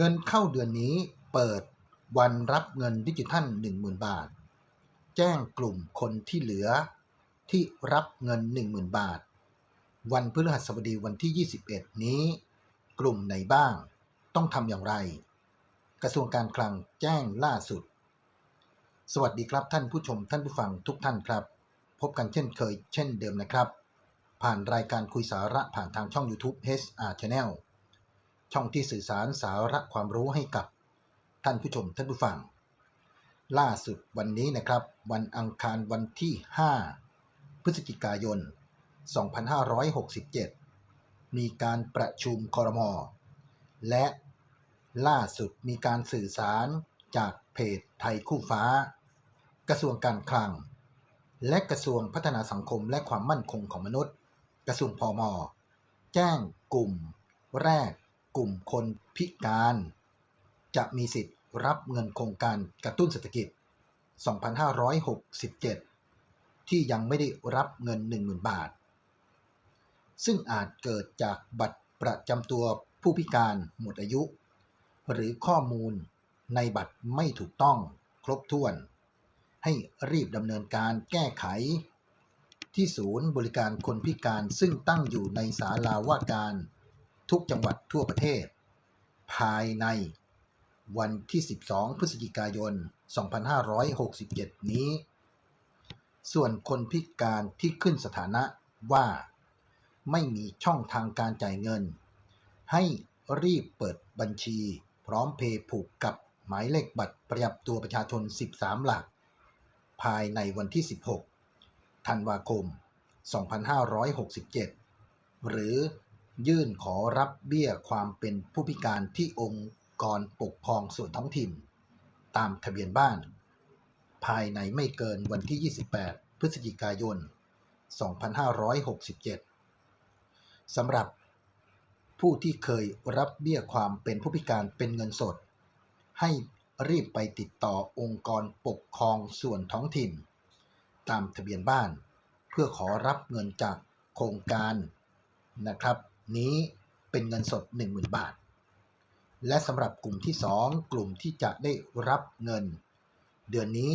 เงินเข้าเดือนนี้เปิดวันรับเงินดิจิทัล 10,000 บาท แจ้งกลุ่มคนที่เหลือที่รับเงิน 10,000 บาท วันพฤหัสบดีวันที่ 21 นี้ กลุ่มไหนบ้าง ต้องทำอย่างไร กระทรวงการคลังแจ้งล่าสุด สวัสดีครับท่านผู้ชมท่านผู้ฟังทุกท่านครับ พบกันเช่นเคยเช่นเดิมนะครับ ผ่านรายการคุยสาระผ่านทางช่อง YouTube HR Channel ช่องที่สื่อสารสาระความรู้ให้กับท่านผู้ชมท่านผู้ฟัง ล่าสุดวันนี้นะครับ วันอังคารวันที่ 5 พฤศจิกายน 2567 มีการประชุมคอรมอและล่าสุดมีการสื่อสารจากเพจไทยคู่ฟ้า กระทรวงการคลัง และกระทรวงพัฒนาสังคมและความมั่นคงของมนุษย์ กระทรวงพอมแจ้งกลุ่มแรก กลุ่มคนพิการ จะมีสิทธิ์รับเงินโครงการกระตุ้นเศรษฐกิจ 2567 ที่ยังไม่ได้รับเงิน 10,000 บาท ซึ่งอาจเกิดจากบัตรประจำตัวผู้พิการหมดอายุ หรือข้อมูลในบัตรไม่ถูกต้องครบถ้วน ให้รีบดำเนินการแก้ไข ที่ศูนย์บริการคนพิการซึ่งตั้งอยู่ในศาลาว่าการ ทุกจังหวัดทั่วประเทศ ภายในวันที่ 12 พฤศจิกายน 2567 นี้ ส่วนคนพิการที่ขึ้นสถานะว่า ไม่มีช่องทางการจ่ายเงิน ให้รีบเปิดบัญชี พร้อมเพย์ผูกกับหมายเลขบัตรประจำตัวประชาชน 13 หลัก ภายในวันที่ 16 ธันวาคม 2567 หรือ ยื่นขอรับเบี้ยความเป็นผู้พิการที่องค์กรปกครองส่วนท้องถิ่น ตามทะเบียนบ้าน ภายในไม่เกินวันที่ 28 พฤศจิกายน 2567 สำหรับผู้ที่เคยรับเบี้ยความเป็นผู้พิการเป็นเงินสด ให้รีบไปติดต่อองค์กรปกครองส่วนท้องถิ่น ตามทะเบียนบ้าน เพื่อขอรับเงินจากโครงการนะครับ นี้เป็นเงินสด 10,000 บาท และสำหรับกลุ่มที่ 2 กลุ่มที่จะได้รับเงิน เดือนนี้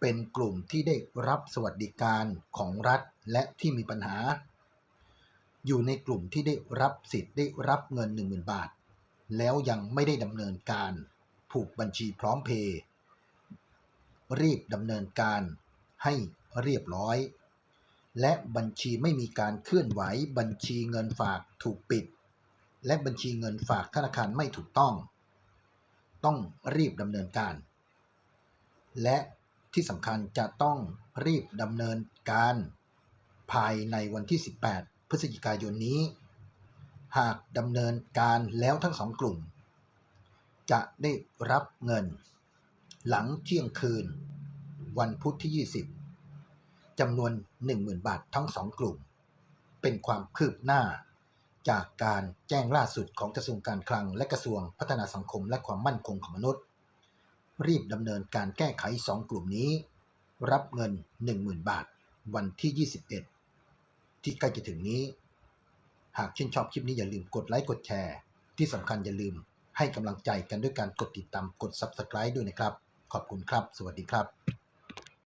เป็นกลุ่มที่ได้รับสวัสดิการของรัฐและที่มีปัญหา อยู่ในกลุ่มที่ได้รับสิทธิ์ได้รับเงิน 10,000 บาท แล้วยังไม่ได้ดำเนินการผูกบัญชีพร้อมเพย์รีบดำเนินการให้เรียบร้อย และบัญชีไม่มีการเคลื่อนไหว บัญชีเงินฝากถูกปิด และบัญชีเงินฝากธนาคารไม่ถูกต้อง ต้องรีบดำเนินการ และที่สำคัญจะต้องรีบดำเนินการ ภายในวันที่ 18 พฤศจิกายนนี้ หากดำเนินการแล้วทั้งสองกลุ่ม จะได้รับเงิน หลังเที่ยงคืน วันพุธที่ 20 จำนวน 10,000 บาททั้งสองกลุ่ม เป็นความคืบหน้า จากการแจ้งล่าสุดของกระทรวงการคลังและกระทรวงพัฒนาสังคมและความมั่นคงของมนุษย์ รีบดำเนินการแก้ไข2กลุ่มนี้ รับเงิน 10,000 บาท วันที่ 21 ที่ใกล้จะถึงนี้ หากชื่นชอบคลิปนี้อย่าลืมกดไลค์กดแชร์ ที่สำคัญอย่าลืมให้กำลังใจกันด้วยการกดติดตามกด Subscribe ด้วยนะครับ ขอบคุณครับ สวัสดีครับ